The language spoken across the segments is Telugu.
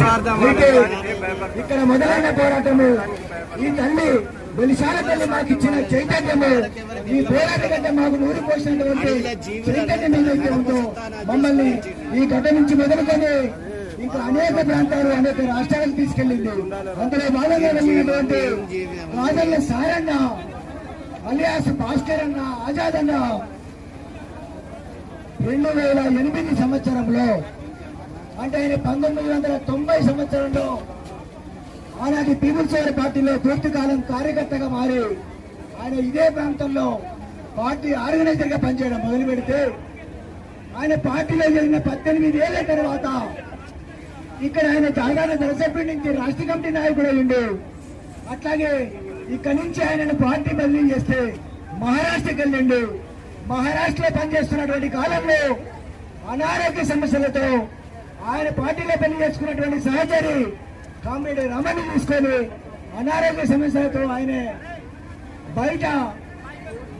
అయితే ఇక్కడ మొదలైన పోరాటము ఈ తల్లి వెలిశాల తల్లి మాకు ఇచ్చిన చైతన్యము ఈ పోరాట గడ్డ మాకు నూరి పోసినటువంటి చైతన్యం ఏదైతే ఉందో మమ్మల్ని ఈ గడ్డ నుంచి మొదలుకొని ఇంకా అనేక ప్రాంతాలు అనేక రాష్ట్రాలకు తీసుకెళ్ళింది. అందులో భాగంగా వెళ్ళినటువంటి రాజన్న సారన్న అలియాస్ భాస్కర్ అన్న ఆజాద్ అన్న రెండు వేల ఎనిమిది సంవత్సరంలో అంటే ఆయన పంతొమ్మిది వందల తొంభై సంవత్సరంలో ఆనాటి పీపుల్స్ వారి పార్టీలో దీర్ఘకాలం కార్యకర్తగా మారి ఆయన ఇదే ప్రాంతంలో పార్టీ ఆర్గనైజర్గా పనిచేయడం మొదలు పెడితే ఆయన పార్టీలో జరిగిన పద్దెనిమిది ఏళ్ళ తర్వాత ఇక్కడ ఆయన సాధారణ దళసభ్యుడి నుంచి రాష్ట్ర కమిటీ నాయకుడు అయ్యిండు. అట్లాగే ఇక్కడి నుంచి ఆయనను పార్టీ బదిలీ చేస్తే మహారాష్ట్రకి వెళ్ళిండు. మహారాష్ట్రలో పనిచేస్తున్నటువంటి కాలంలో అనారోగ్య సమస్యలతో ఆయన పార్టీలో పని చేసుకున్నటువంటి సహచరి కామ్రేడ్ రమణి తీసుకొని అనారోగ్య సమస్యలతో ఆయన బయట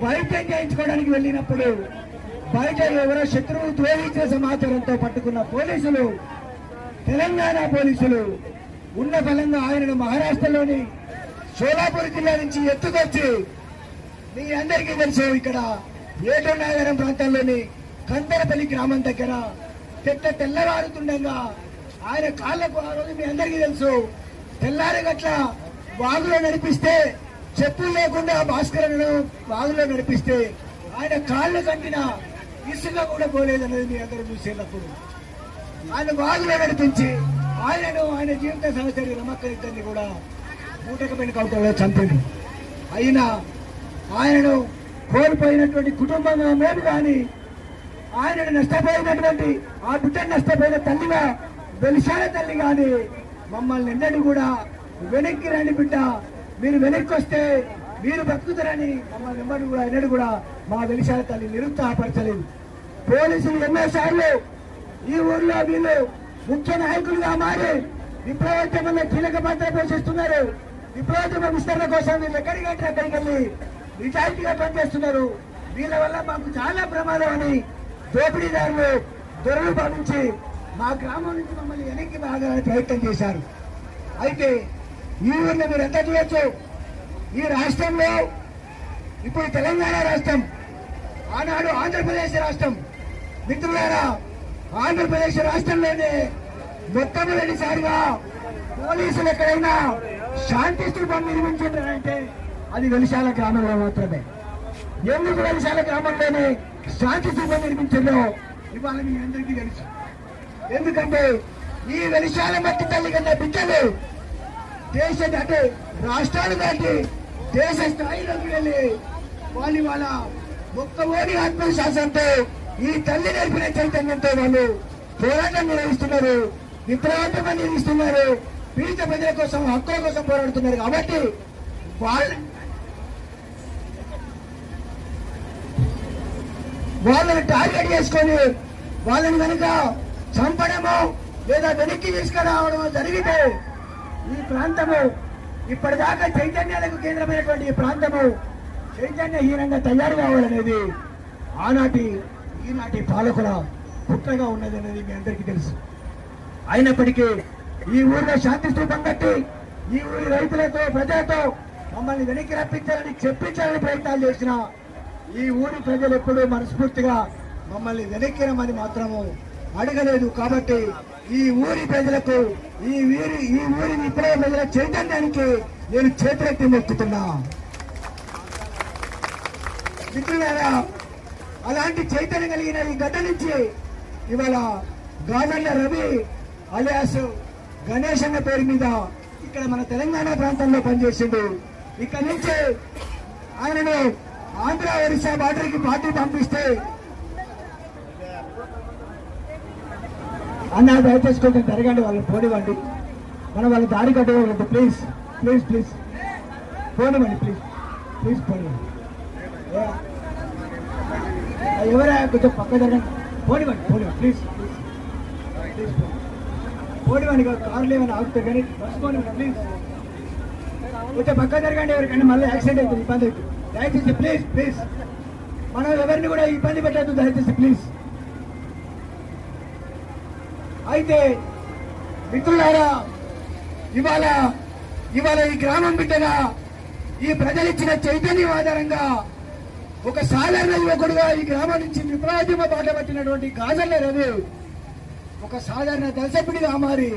వైద్యం చేయించుకోవడానికి వెళ్ళినప్పుడు బయట ఎవరో శత్రువు ద్వేషించిన సమాచారంతో పట్టుకున్న పోలీసులు తెలంగాణ పోలీసులు ఉన్న ఫలంగా ఆయనను మహారాష్ట్రలోని సోలాపూర్ జిల్లా నుంచి ఎత్తుకొచ్చి మీ అందరికీ తెలుసు ఇక్కడ ఏటూరు నగరం ప్రాంతంలోని కందరపల్లి గ్రామం దగ్గర తెట్ట తెల్లవారుతుండగా ఆయన కాళ్ళకు ఆ రోజు మీ అందరికీ తెలుసు. తెల్లారి గట్ల వాగులో నడిపిస్తే చెప్పులు లేకుండా భాస్కరను వాగులో నడిపిస్తే ఆయన కాళ్ళు కంటిన ఇసుక కూడా పోలేదన్నది మీ అందరూ చూసేటప్పుడు. ఆయన వాగులో నడిపించి ఆయనను ఆయన జీవిత సహచరి రమక్క ఇద్దరిని కూడా మూటకమైన కౌటంలో చంపింది. అయినా ఆయనను కోల్పోయినటువంటి కుటుంబంగా మేము కానీ ఆయనను నష్టపోయినటువంటి ఆ బిడ్డను నష్టపోయిన తల్లిగా వెలిశాల తల్లి కానీ మమ్మల్ని ఎన్నడూ కూడా వెనక్కి రండి బిడ్డ. మీరు వెనక్కి వస్తే మీరు బతుకుతారని మమ్మల్ని ఎన్నడూ కూడా ఎన్నడూ కూడా మా వెలిశాల తల్లి నిరుత్సాహపరచలేదు. పోలీసులు ఎన్నోసార్లు ఈ ఊర్లో వీళ్ళు ముఖ్య నాయకులుగా మారి విప్లవోద్యమంలో కీలక పాత్ర పోషిస్తున్నారు. విప్లవోద్యమ విస్తరణ కోసం వీళ్ళు ఎక్కడికంటే అక్కడికి వెళ్ళి నిజాయితీగా పనిచేస్తున్నారు. వీళ్ళ వల్ల మాకు చాలా ప్రమాదం అని దోపిడీదారులు దొరలు భావించి మా గ్రామం నుంచి మమ్మల్ని వెనక్కి బాగా ప్రయత్నం చేశారు. అయితే ఈ ఊర్లో మీరు ఎంత చేయొచ్చు ఈ రాష్ట్రంలో ఇప్పుడు తెలంగాణ రాష్ట్రం ఆనాడు ఆంధ్రప్రదేశ్ రాష్ట్రం. మిత్రులారా ఆంధ్రప్రదేశ్ రాష్ట్రంలోనే మొట్టమొదటిసారిగా పోలీసులు ఎక్కడైనా శాంతి స్థూపం నిర్మించారంటే అది వెలిశాల గ్రామంలో మాత్రమే. ఎందుకు వెలిశాల గ్రామంలోనే? శాంతి సభ నిర్మించిందో ఇవాళ మీ అందరికీ తెలుసు. ఎందుకంటే ఈ వెలిశాల మట్టి తల్లి కన్నా బిడ్డలు దేశ అంటే రాష్ట్రాలు దాటి దేశ స్థాయిలోకి వెళ్ళి వాళ్ళు వాళ్ళ ఒక్క ఓడి ఆత్మవిశ్వాసంతో ఈ తల్లి నేర్పిన చైతన్యంతో వాళ్ళు పోరాటం నిర్వహిస్తున్నారు విప్లవాత్మకం నిర్వహిస్తున్నారు పీడిత ప్రజల కోసం హక్కుల కోసం పోరాడుతున్నారు. కాబట్టి వాళ్ళ వాళ్ళని టార్గెట్ చేసుకొని వాళ్ళని కనుక చంపడము లేదా వెనక్కి తీసుకురావడము జరిగితే ఈ ప్రాంతము ఇప్పటిదాకా చైతన్యాలకు కేంద్రమైనటువంటి ఈ ప్రాంతము చైతన్యహీనంగా తయారు కావాలనేది ఆనాటి ఈనాటి పాలకుల కుట్రగా ఉన్నది అనేది మీ అందరికీ తెలుసు. అయినప్పటికీ ఈ ఊరిలో శాంతి స్థూపం కట్టి ఈ ఊరి రైతులతో ప్రజలతో మమ్మల్ని వెనక్కి రప్పించాలని చెప్పించాలని ప్రయత్నాలు చేసిన ఈ ఊరి ప్రజలు ఎప్పుడూ మనస్ఫూర్తిగా మమ్మల్ని వెనక్కినమని మాత్రము అడగలేదు కాబట్టి ఈ ఊరి ప్రజలకు ఈ ఊరి ఈ ఊరి విప్లవ ప్రజల చైతన్యానికి నేను చేతులెత్తి మొక్కుతున్నా. మిత్రులారా అలాంటి చైతన్యం కలిగిన ఈ గడ్డ నుంచి ఇవాళ గాజన్న రవి అలియాస్ గణేష్ అన్న పేరు మీద ఇక్కడ మన తెలంగాణ ప్రాంతంలో పనిచేసిండు. ఇక్కడ నుంచి ఆయనను ఆంధ్ర ఒరిస్సా బార్డర్కి పార్టీ పంపిస్తే అన్న దయచేసి కొంచెం జరగండి వాళ్ళని పోనివ్వండి మనం వాళ్ళ దారి కట్టగలదు ప్లీజ్ ప్లీజ్ ప్లీజ్ పోనివ్వండి ప్లీజ్ ప్లీజ్ పోనివ్వండి ఎవరా కొంచెం పక్క జరగండి పోనివ్వండి పోనివ్వండి ప్లీజ్ ప్లీజ్ ప్లీజ్ పోనివ్వండి కార్లు ఏమైనా ఆగుతాయి కానీ బస్ పోనివ్వండి ప్లీజ్ కొంచెం పక్క జరగండి ఎవరికైనా మళ్ళీ యాక్సిడెంట్ అవుతుంది ఇబ్బంది అవుతుంది. దయచేసి ప్లీజ్ ప్లీజ్. మనం ఎవరిని కూడా ఇబ్బంది పెట్టద్దు దయచేసి ప్లీజ్. అయితే మిత్రులారా ఇవాళ ఇవాళ ఈ గ్రామం బిడ్డగా ఈ ప్రజలిచ్చిన చైతన్యం ఆధారంగా ఒక సాధారణ యువకుడుగా ఈ గ్రామం నుంచి విప్లవాద్యమ బాట పట్టినటువంటి గాజల్ల రవి ఒక సాధారణ దళసభ్యుడిగా మారి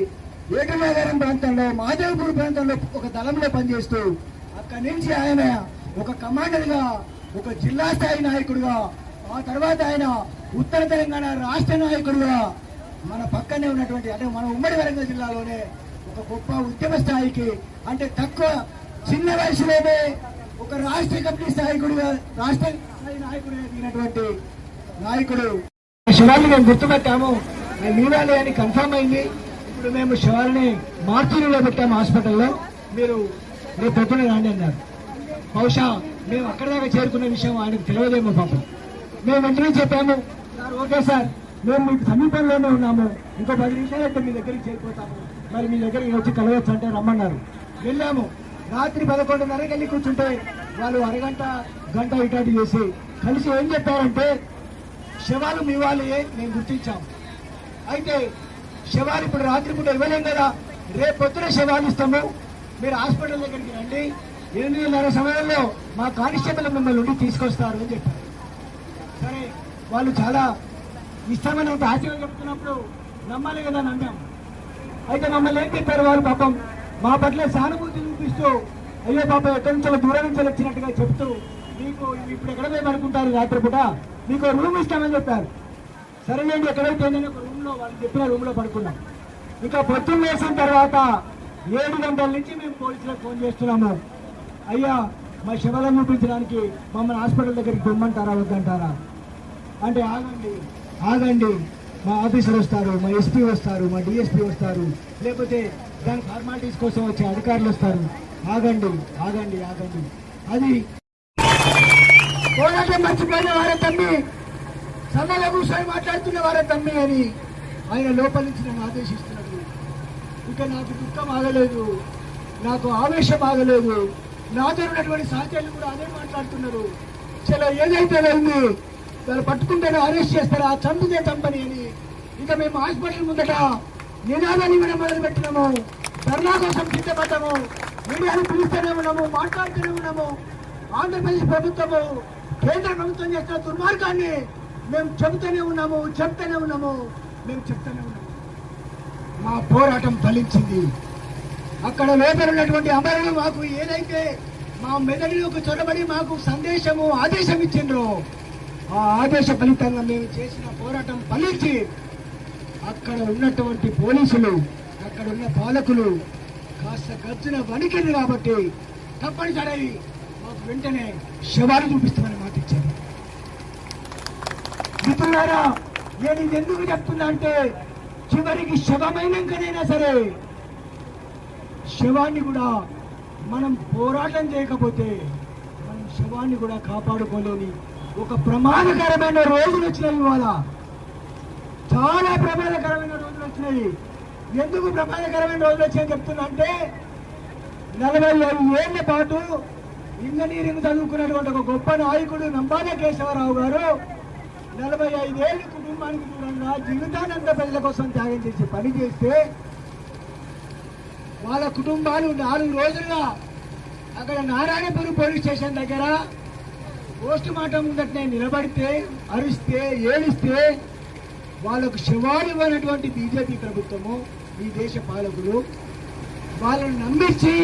ఏకనగరం ప్రాంతంలో మాధవపూర్ ప్రాంతంలో ఒక దళంలో పనిచేస్తూ అక్కడి నుంచి ఆయన ఒక కమాండర్గా ఒక జిల్లా స్థాయి నాయకుడుగా ఆ తర్వాత ఆయన ఉత్తర తెలంగాణ రాష్ట్ర నాయకుడుగా మన పక్కనే ఉన్నటువంటి అంటే మన ఉమ్మడి వరంగల్ జిల్లాలోనే ఒక గొప్ప ఉద్యమ స్థాయికి అంటే తక్కువ చిన్న వయసులోనే ఒక రాష్ట్ర కమిటీ స్థాయికుడుగా రాష్ట్ర స్థాయి నాయకుడిగా దిగినటువంటి నాయకుడు శివాల్ని మేము గుర్తుపెట్టాము మేము మీనాలి అని కన్ఫర్మ్ అయింది. ఇప్పుడు మేము శివాల్ని మార్చిలో పెట్టాము హాస్పిటల్లో. మీరు రేపు పొద్దున రాండి అన్నారు. బహుశా మేము అక్కడ దాకా చేరుకున్న విషయం ఆయనకు తెలియదేమో పాపం. మేము వెంటనే చెప్పాము సార్ ఓకే సార్ మేము మీకు సమీపంలోనే ఉన్నాము. ఇంకో పది నిమిషాలు అయితే మీ దగ్గరికి చేరిపోతాము. మరి మీ దగ్గరికి వచ్చి కలవచ్చు అంటే రమ్మన్నారు. వెళ్ళాము. రాత్రి పదకొండున్నరకి వెళ్ళి కూర్చుంటే వాళ్ళు అరగంట గంట ఇటాటి చేసి కలిసి ఏం చెప్పారంటే శవాలు మీ వాళ్ళే మేము గుర్తించాం. అయితే శవాలు ఇప్పుడు రాత్రి పూట ఇవ్వలేం కదా రేపు శవాలు ఇస్తాము. మీరు హాస్పిటల్ దగ్గరికి రండి. ఎనిమిదిన్నర సమయంలో మా కానిస్టేబుల్ మిమ్మల్ని ఉండి తీసుకొస్తారు అని చెప్పారు. సరే వాళ్ళు చాలా ఇష్టమైన ఆశగా చెప్తున్నప్పుడు నమ్మాలి కదా నమ్మాం అయితే మమ్మల్ని ఏం చెప్పారు వారు పాపం? మా పట్ల సానుభూతి చూపిస్తూ అయ్యో పాప ఎక్కడి నుంచో దూరం నుంచి వచ్చినట్టుగా చెప్తూ మీకు ఇప్పుడు ఎక్కడ మేము అనుకుంటారు రాత్రిపూట? మీకు రూమ్ ఇస్తామని చెప్పారు. సరేనండి ఎక్కడైతే నేను ఒక రూమ్లో వాళ్ళు చెప్పిన రూమ్లో పడుకున్నాం. ఇంకా పొద్దున్న వేసిన తర్వాత ఏడు గంటల నుంచి మేము పోలీసులకు ఫోన్ చేస్తున్నాము. అయ్యా మా శవాలను చూపించడానికి మమ్మల్ని హాస్పిటల్ దగ్గరికి పొమ్మంటారా వద్దంటారా? అంటే ఆగండి ఆగండి. మా ఆఫీసర్ వస్తారు మా ఎస్పీ వస్తారు మా డిఎస్పీ వస్తారు. లేకపోతే దాని ఫార్మాలిటీస్ కోసం వచ్చే అధికారులు వస్తారు. ఆగండి ఆగండి ఆగండి. అది పోరాటం మర్చిపోయిన వారే తమ్మి. సన్నల కూర్చొని మాట్లాడుతున్న వారే తమ్మి అని ఆయన లోపల నుంచి నన్ను ఆదేశిస్తున్నాడు. ఇక నాకు దుఃఖం ఆగలేదు నాకు ఆవేశం ఆగలేదు. నాతో ఉన్నటువంటి సహచరులు కూడా అదే మాట్లాడుతున్నారు. చాలా ఏదైతే వెళ్ళింది వాళ్ళు పట్టుకుంటేనే అరెస్ట్ చేస్తారా చంపితే చంపని అని ఇక మేము హాస్పిటల్ ముందట నినాదాన్ని మనం మొదలు పెట్టినాము ధర్నా కోసం సిద్ధపడ్డాము. మీడియాను పిలుస్తూనే ఉన్నాము మాట్లాడుతూనే ఉన్నాము. ఆంధ్రప్రదేశ్ ప్రభుత్వము కేంద్ర ప్రభుత్వం చేస్తున్న దుర్మార్గాన్ని మేము చెబుతూనే ఉన్నాము చెప్తూనే ఉన్నాము. మేము చెప్తూనే ఉన్నాము. మా పోరాటం ఫలించింది. అక్కడ లోపల ఉన్నటువంటి అమరులు మాకు ఏదైతే మా మెదడులోకి చొరబడి మాకు సందేశము ఆదేశం ఇచ్చిండ్రో ఆ ఆదేశ ఫలితంగా మేము చేసిన పోరాటం ఫలించి అక్కడ ఉన్నటువంటి పోలీసులు అక్కడ ఉన్న పాలకులు కాస్త గర్జన వణికింది కాబట్టి తప్పనిసరి మాకు వెంటనే శవాలు చూపిస్తామని మాట ఇచ్చారు. మిత్రులారా నేను ఇది ఎందుకు చెప్తున్నా అంటే చివరికి శవమైనాకనైనా సరే శవాన్ని కూడా మనం పోరాటం చేయకపోతే మనం శవాన్ని కూడా కాపాడుకోలేని ఒక ప్రమాదకరమైన రోజులు వచ్చినాయి ఇవాళ. చాలా ప్రమాదకరమైన రోజులు వచ్చినాయి. ఎందుకు ప్రమాదకరమైన రోజులు వచ్చాయని చెప్తున్నా అంటే నలభై ఐదు ఏళ్ళ పాటు ఇంజనీరింగ్ చదువుకున్నటువంటి ఒక గొప్ప నాయకుడు నంబాల కేశవరావు గారు నలభై ఐదేళ్ళు కుటుంబానికి దూరంగా జీవితానంత ప్రజల కోసం త్యాగం చేసి పని చేస్తే వాళ్ళ కుటుంబాలు నాలుగు రోజులుగా అక్కడ నారాయణపురం పోలీస్ స్టేషన్ దగ్గర పోస్ట్ మార్టం నేను నిలబడితే అరిస్తే ఏడిస్తే వాళ్ళకు శవాలు ఇవ్వనటువంటి బీజేపీ ప్రభుత్వము ఈ దేశ పాలకులు వాళ్ళని నమ్మించి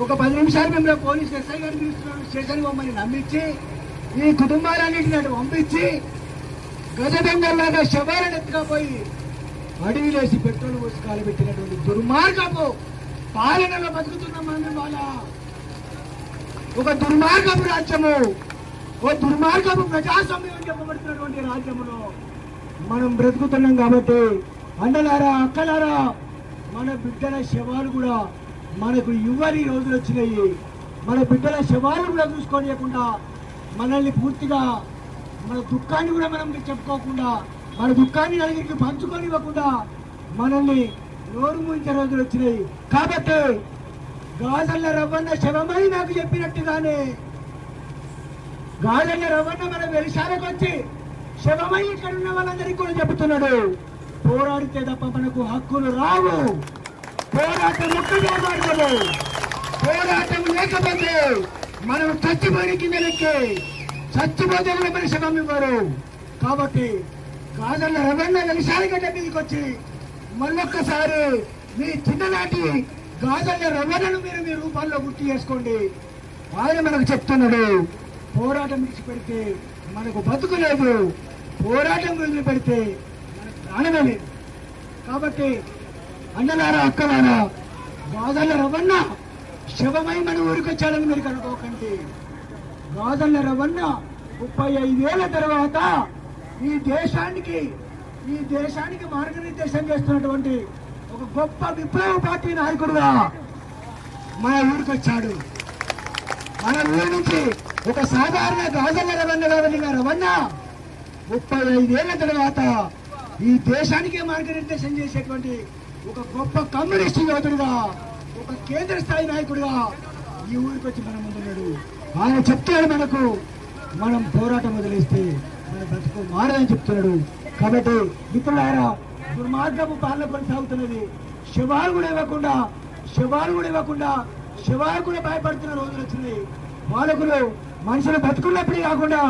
ఒక పది నిమిషాలు మిమ్మల్ని పోలీస్ ఎస్ఐ గారు పిలుస్తున్నారు స్టేషన్ మమ్మల్ని నమ్మించి ఈ కుటుంబాలన్నింటినీ అటు పంపించి గజదంగల్లాగా శవాలను ఎత్తుకపోయి అడవిలేసి పెట్రోల్ పోసి కాలబెట్టినటువంటి దుర్మార్గపు పాలనలో బతుకుతున్నాం మనం వాళ్ళ ఒక దుర్మార్గపు రాజ్యము ఓ దుర్మార్గపు ప్రజాస్వామ్యం చెప్పబడుతున్నటువంటి రాజ్యములో మనం బ్రతుకుతున్నాం కాబట్టి అండలారా అక్కలారా మన బిడ్డల శవాలు కూడా మనకు ఇవ్వని రోజులు వచ్చినాయి. మన బిడ్డల శవాలు కూడా చూసుకోలేకుండా మనల్ని పూర్తిగా మన దుఃఖాన్ని కూడా మనం చెప్పుకోకుండా మన దుఃఖాన్ని నలుగురికి పంచుకోనివ్వకుండా మనల్ని నోరు ముంచే రోజులు వచ్చినాయి. కాబట్టి గాజల్ల రవ్వన్న శవమై నాకు చెప్పినట్టుగానే గాజల్ల రవ్వన్న మన వెలిశాలకు వచ్చి శవమై ఇక్కడ ఉన్న వాళ్ళందరికీ కూడా చెబుతున్నాడు. పోరాడితే తప్ప మనకు హక్కులు రావు. పోరాటం ముక్కలు పోరాటం లేకపోతే మనం చచ్చిపోయిన కింద లెక్కే చచ్చిపోతే కూడా మన శవం ఇవ్వరు. కాబట్టి కాదన్న రవణ నిమిషాలగడ్డ మీదకి వచ్చి మళ్ళొక్కసారి మీ చిన్ననాటి గాజల్ల రవణను మీరు మీ రూపాల్లో గుర్తు చేసుకోండి. ఆయన మనకు చెప్తున్నాడు పోరాటం విడిచిపెడితే మనకు బతుకు లేదు. పోరాటం వదిలిపెడితే మనకు ప్రాణమే లేదు. కాబట్టి అన్నలారా అక్కలారా గాజల్ల రవణ శవమై మన ఊరికి వచ్చాడని మీరు కనుకోకండి గాజల్ల రవణ ముప్పై ఐదేళ్ళ తర్వాత ఈ దేశానికి ఈ దేశానికి మార్గనిర్దేశం చేస్తున్నటువంటి ఒక గొప్ప విప్లవ పార్టీ నాయకుడుగా మన ఊరికి వచ్చాడు. మన ఊరి నుంచి ఒక సాధారణ గాజల్ల రవణగా వెళ్ళిన రవణ ముప్పై ఐదేళ్ళ తర్వాత ఈ దేశానికే మార్గనిర్దేశం చేసేటువంటి ఒక గొప్ప కమ్యూనిస్ట్ యోధుడుగా ఒక కేంద్ర స్థాయి నాయకుడుగా ఈ ఊరికి వచ్చి మన ముందున్నాడు ఆయన చెప్తాడు మనకు మనం పోరాటం వదిలేస్తే మన బ్రతుకు మారదని చెప్తున్నాడు. కాబట్టి మిత్రులారా దుర్మార్గపు పాలన కొనసాగుతున్నది. శవాలు కూడా ఇవ్వకుండా శవాలు కూడా ఇవ్వకుండా శివాలు కూడా భయపడుతున్న రోజులు వచ్చినాయి. పాలకులు మనుషులు బతుకున్నప్పుడే కాకుండా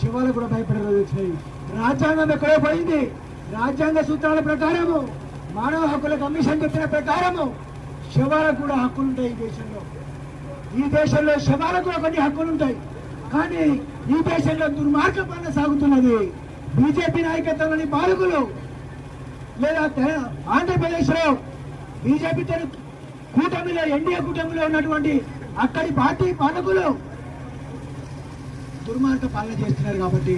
శివాలు కూడా భయపడే రోజులు వచ్చినాయి. రాజ్యాంగం ఎక్కడో పోయింది. రాజ్యాంగ సూత్రాల ప్రకారము మానవ హక్కుల కమిషన్ చెప్పిన ప్రకారము శవాలకు కూడా హక్కులు ఉంటాయి ఈ దేశంలో. ఈ దేశంలో శవాలకు కూడా కొన్ని హక్కులు ఉంటాయి కానీ ఈ దేశంలో దుర్మార్గం పాలన సాగుతున్నది. బీజేపీ నాయకత్వంలోని పాలకులు లేదా ఆంధ్రప్రదేశ్లో బీజేపీ కూటమిలో ఎన్డీఏ కూటమిలో ఉన్నటువంటి అక్కడి పార్టీ పాలకులు దుర్మార్గ పాలన చేస్తున్నారు కాబట్టి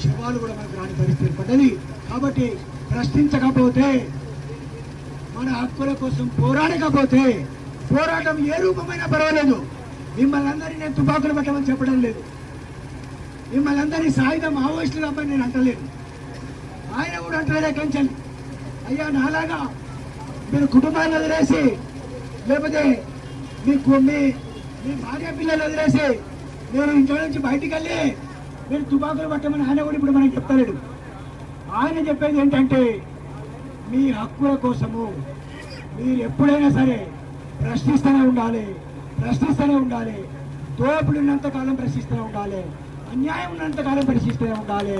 శవాలు కూడా మనకు రాని పరిస్థితి ఏర్పడ్డది. కాబట్టి ప్రశ్నించకపోతే మన హక్కుల కోసం పోరాడకపోతే పోరాటం ఏ రూపమైనా పర్వాలేదు. మిమ్మల్ని అందరినీ నేను తుపాకులు పెట్టమని చెప్పడం లేదు. మిమ్మల్ని అందరినీ సాయుధ మావోయిస్టులు అమ్మని నేను అంటలేదు. ఆయన కూడా అంటలేదే కంచెలు అయ్యా నాలాగా మీరు కుటుంబాన్ని వదిలేసి లేకపోతే మీ మీ మీ భార్య పిల్లలు వదిలేసి మీరు ఇంట్లో నుంచి బయటికి వెళ్ళి మీరు తుపాకులు పట్టమని ఆయన కూడా ఇప్పుడు మనకి చెప్తలేడు ఆయన చెప్పేది ఏంటంటే మీ హక్కుల కోసము మీరు ఎప్పుడైనా సరే ప్రశ్నిస్తూనే ఉండాలి. ప్రశ్నిస్తూనే ఉండాలి. దోపుడు ఉన్నంత కాలం ప్రశ్నిస్తూనే ఉండాలి. అన్యాయం ఉన్నంత కాలం ప్రశ్నిస్తూనే ఉండాలి.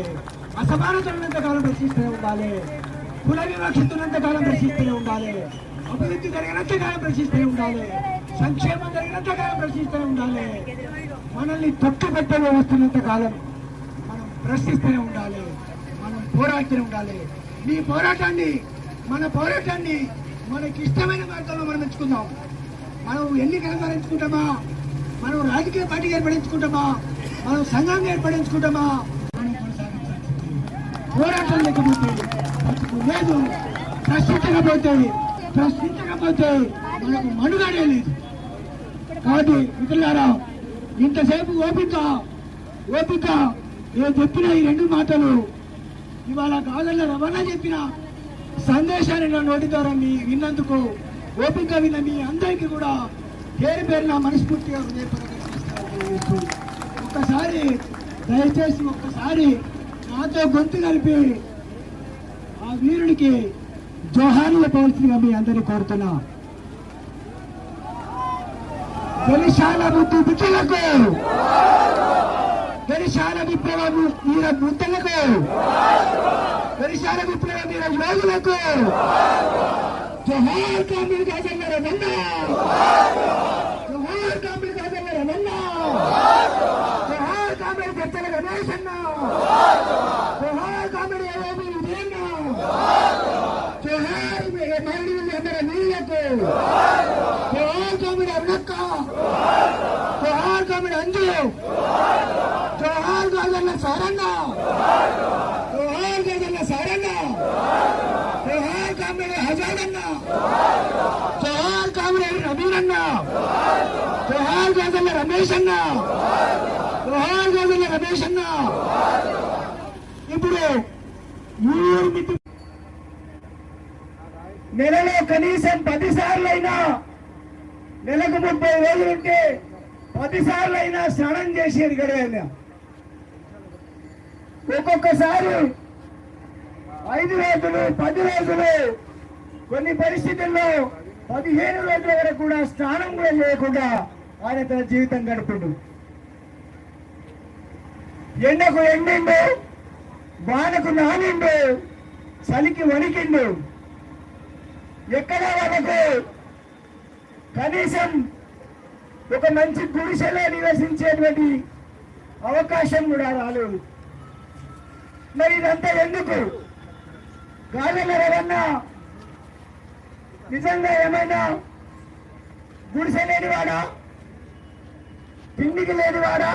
అసమానత ఉన్నంతకాలం ప్రశ్నిస్తూనే ఉండాలి. కుల వివక్షత కాలం ప్రశ్నిస్తూనే ఉండాలి. అభివృద్ధి జరిగినంత కాలం ప్రశ్నిస్తూనే ఉండాలి. సంక్షేమం జరిగినంతకాలం ప్రశ్నిస్తూనే ఉండాలి. మనల్ని తొక్కిపెట్టే వ్యవస్థ వస్తున్నంతకాలం కాలం మనం ప్రశ్నిస్తూనే ఉండాలి. మనం పోరాడుతూనే ఉండాలి. మీ పోరాటాన్ని మన పోరాటాన్ని మనకి ఇష్టమైన మార్గంలో మనం ఎంచుకుందాం. మనం ఎన్నికలు ద్వారా మనం రాజకీయ పార్టీ ఏర్పడించుకుంటామా? మనం సంఘాన్ని ఏర్పడించుకుంటామా? పోరాటం లేకపోతే లేదు. ప్రశ్నించకపోతే ప్రశ్నించకపోతే మనకు మనుగడే లేదు. కాబట్టి మిత్రులారా ఇంతసేపు ఓపిక ఓపిక నేను చెప్పిన ఈ రెండు మాటలు. ఇవాళ కాదల్ల రవాణా చెప్పిన సందేశాన్ని నా నోటి ద్వారా మీ విన్నందుకు ఓపిక విన్న మీ అందరికీ కూడా పేరు పేరు నా మనస్ఫూర్తిగా హృదయపూర్వక ఒక్కసారి దయచేసి ఒక్కసారి నాతో గొంతు కలిపి ఆ వీరుడికి జోహార్లు చెప్పవలసిందిగా మీ అందరినీ కోరుతున్నా. గెలిశాల ముద్దు బుద్ధులకు గెలిశాల విప్లవ వీర బుద్ధలకు గెలిశాల విప్లవ వీర యోగులకు تمام ڪمي جا جيڪي تو ها تو به گڪ توهان به اندر توهار توهان سارنگا కామ్రేడ్ కామ్రేడ్ అన్న జోహార్ కామ్రేడ్ రమీన్ అన్న జోహార్ గాజల్ల రమేష్ అన్న జోహార్ గాజల్ల రమేష్ అన్న ఇప్పుడు నెలలో కనీసం పది సార్లు అయినా నెలకు ముప్పై వేలు ఉంటే పది సార్లు అయినా స్నానం చేసేది కదా ఒక్కొక్కసారి ఐదు రోజులు పది రోజులు కొన్ని పరిస్థితుల్లో పదిహేను రోజుల వరకు కూడా స్నానం కూడా చేయకుండా ఆయన తన జీవితం గడుపుడు. ఎండకు ఎండిండు వానకు నానిండు చలికి వణికిండు. ఎక్కడ వరకు కనీసం ఒక మంచి గుడిసెలో నివసించేటువంటి అవకాశం కూడా రాలేదు. మరి ఇదంతా ఎందుకు? గాలిలో ఏమన్నా నిజంగా ఏమైనా గుడిసె లేనివాడా? తిండికి లేనివాడా?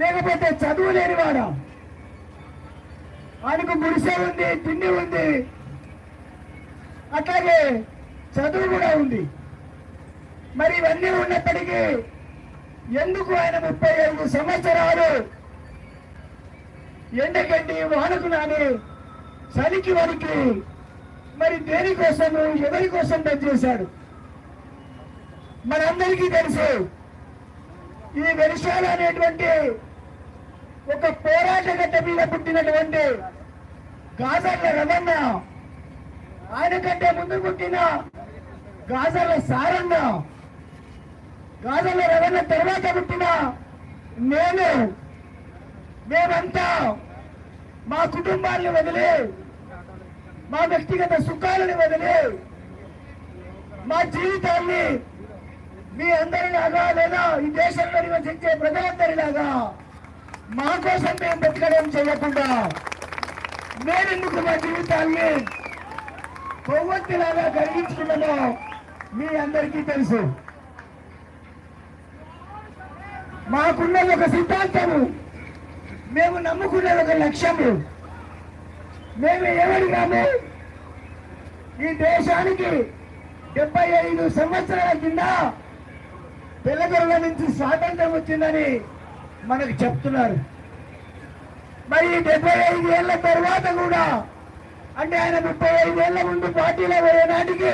లేకపోతే చదువు లేనివాడా? ఆయనకు గుడిసె ఉంది తిండి ఉంది. అట్లాగే చదువు కూడా ఉంది. మరి ఇవన్నీ ఉన్నప్పటికీ ఎందుకు ఆయన ముప్పై ఐదు సంవత్సరాలు ఎండగడ్డి వానకు నాని చలికి వరికి మరి దేనికోసం ఎవరి కోసం పనిచేశాడు? మనందరికీ తెలుసు ఈ వెలిశాల అనేటువంటి ఒక పోరాట గడ్డ మీద పుట్టినటువంటి గాజర్ల రవన్న ఆయన కంటే ముందు పుట్టిన గాజర్ల సారన్న గాజర్ల రవన్న తర్వాత పుట్టిన నేను మేమంతా మా కుటుంబాన్ని వదిలి. మా వ్యక్తిగత సుఖాలను వదిలి. మా జీవితాన్ని మీ అందరిలాగా లేదా ఈ దేశంలో నివసించే ప్రజలందరిలాగా మా కోసం మేము బతకడం చేయకుండా మేమెందుకు మా జీవితాన్ని కొవ్వొత్తిలాగా కలిగించుకున్నామో మీ అందరికీ తెలుసు. మాకున్నది ఒక సిద్ధాంతము మేము నమ్ముకునే ఒక లక్ష్యము. మేము ఏమడిగాము ఈ దేశానికి డెబ్బై ఐదు సంవత్సరాల కింద తెల్లగొరల నుంచి స్వాతంత్రం వచ్చిందని మనకు చెప్తున్నారు. మరి డెబ్బై ఐదు ఏళ్ళ తర్వాత కూడా అంటే ఆయన ముప్పై ఐదు ఏళ్ళ ముందు పార్టీలో పోయేనాటికి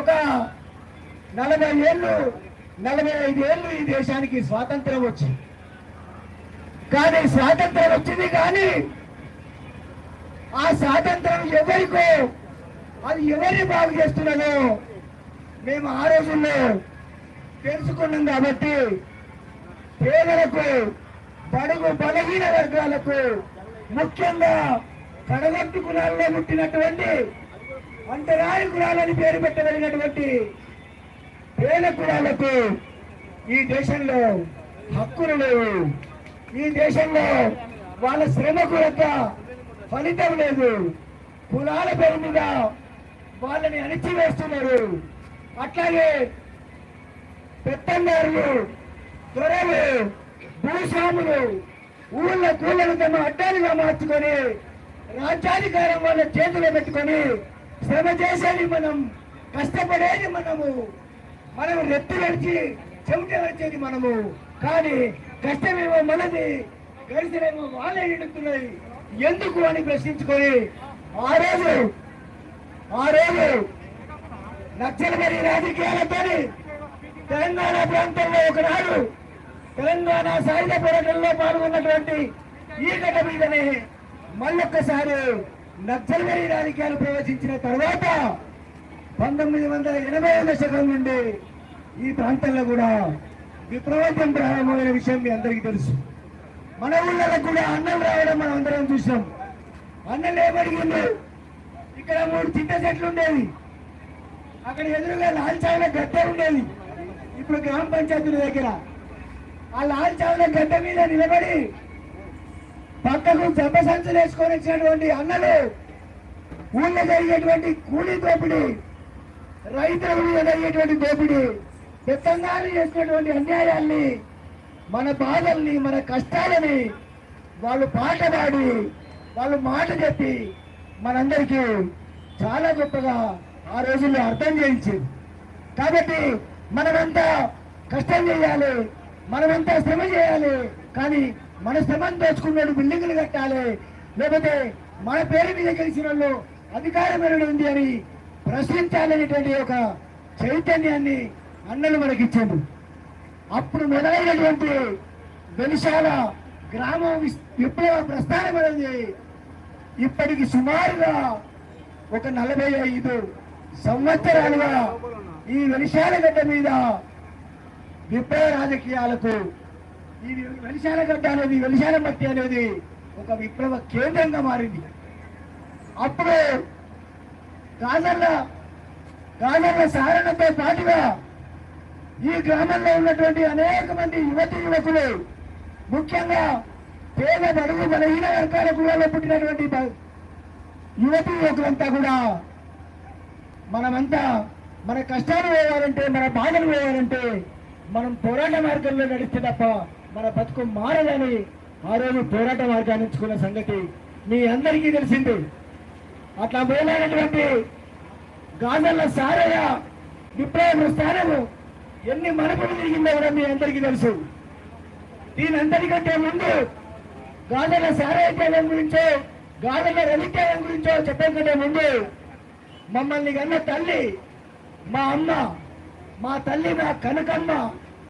ఒక నలభై ఏళ్ళు నలభై ఐదు ఏళ్ళు ఈ దేశానికి స్వాతంత్రం వచ్చింది. కానీ స్వాతంత్రం వచ్చింది కానీ ఆ స్వాతంత్రం ఎవరికో అది ఎవరిని బాగు చేస్తున్నదో మేము ఆ రోజుల్లో తెలుసుకున్నాం కాబట్టి పేదలకు బడుగు బలహీన వర్గాలకు ముఖ్యంగా కడగట్టు కులాల్లో పుట్టినటువంటి అంతరాయ కులాలని పేరు పెట్టబడినటువంటి పేద కులాలకు ఈ దేశంలో హక్కులు లేవు. ఈ దేశంలో వాళ్ళ శ్రమకు యొక్క ఫలితం లేదు. కులాల పేరు మీద వాళ్ళని అణిచివేస్తున్నారు. అట్లాగే పెత్తందారులు దొరలు భూస్వాములు ఊళ్ళ కూలను తమ అడ్డాలుగా మార్చుకొని రాజ్యాధికారం వాళ్ళ చేతిలో పెట్టుకొని శ్రమ చేసేది మనం కష్టపడేది మనము. మనం రెత్తి వెడిచి చెమట వచ్చేది మనము. కానీ కష్టమేమో మనది గడిచినేమో వాళ్ళే ఎడుతున్నాయి ఎందుకు అని ప్రశ్నించుకొని ఆ రోజు ఆ రోజు నక్సలబడి రాజకీయాలతో తెలంగాణ ప్రాంతంలో ఒకనాడు తెలంగాణ సాయుధ పోరాటంలో పాల్గొన్నటువంటి ఈ గడ్డ మీదనే మళ్ళొక్కసారి నక్సల్బరీ రాజకీయాలు ప్రవేశించిన తర్వాత పంతొమ్మిది వందల ఎనభై దశకం నుండి ఈ ప్రాంతంలో కూడా విప్లవం ప్రారంభమైన విషయం మీ అందరికీ తెలుసు. మన ఊళ్ళలో కూడా అన్నం రావడం మనం అందరం చూసాం అన్నం ఏమడిగింది ఇక్కడ మూడు చింత చెట్లు ఉండేవి. అక్కడ ఎదురుగా లాల్ గడ్డ ఉండేది. ఇప్పుడు గ్రామ పంచాయతీల దగ్గర. ఆ లాల్ గడ్డ మీద నిలబడి పక్కకు జబ్బ సంచులు వేసుకొని వచ్చినటువంటి అన్నలు ఊళ్ళో జరిగేటువంటి కూలీ దోపిడీ రైతుల మీద జరిగేటువంటి దోపిడీ సిద్ధంగానే చేసినటువంటి అన్యాయాల్ని మన బాధల్ని మన కష్టాలని వాళ్ళు పాట పాడి వాళ్ళు మాట చెప్పి మనందరికీ చాలా గొప్పగా ఆ రోజుల్లో అర్థం చేయించింది. కాబట్టి మనమంతా కష్టం చేయాలి మనమంతా శ్రమ చేయాలి కానీ మన శ్రమను దోచుకున్నాడు బిల్డింగ్లు కట్టాలి లేకపోతే మన పేరు మీద గెలిచిన వాళ్ళు అధికారం ఉంది అని ప్రశ్నించాలనేటువంటి ఒక చైతన్యాన్ని అన్నలు మనకిచ్చారు అప్పుడు మెదలైనటువంటి వెలిశాల గ్రామం విప్లవ ప్రస్థానం అనేది ఇప్పటికి సుమారుగా ఒక నలభై ఐదు సంవత్సరాలుగా ఈ వెలిశాలగడ్డ మీద విప్లవ రాజకీయాలకు ఈ వెలిశాలగడ్డ అనేది వెలిశాల మట్టి అనేది ఒక విప్లవ కేంద్రంగా మారింది. అప్పుడు గాజర్ల గాజర్ల సారణతో పాటుగా ఈ గ్రామంలో ఉన్నటువంటి అనేక మంది యువతి యువకులు ముఖ్యంగా పేద బడుగు బలహీన వర్గాల కులాల్లో పుట్టినటువంటి యువతి యువకులంతా కూడా మనమంతా మన కష్టాలు వేయాలంటే మన బాధలు వేయాలంటే మనం పోరాట మార్గంలో నడిస్తే తప్ప మన బతుకు మారదని ఆ రోజు పోరాట మార్గాన్ని ఎంచుకున్న సంగతి మీ అందరికీ తెలిసింది. అట్లా పోయినటువంటి గాజల్ల సారయ్య విప్లవం స్థానము ఎన్ని మనుపులు జరిగిందో కూడా మీ అందరికీ తెలుసు. దీనందరికంటే ముందు గాజల సారయ్య గురించో గాజల రవి గురించో చెప్పడం కంటే ముందు మమ్మల్ని కన్న తల్లి మా అమ్మ మా తల్లి మా కనకమ్మ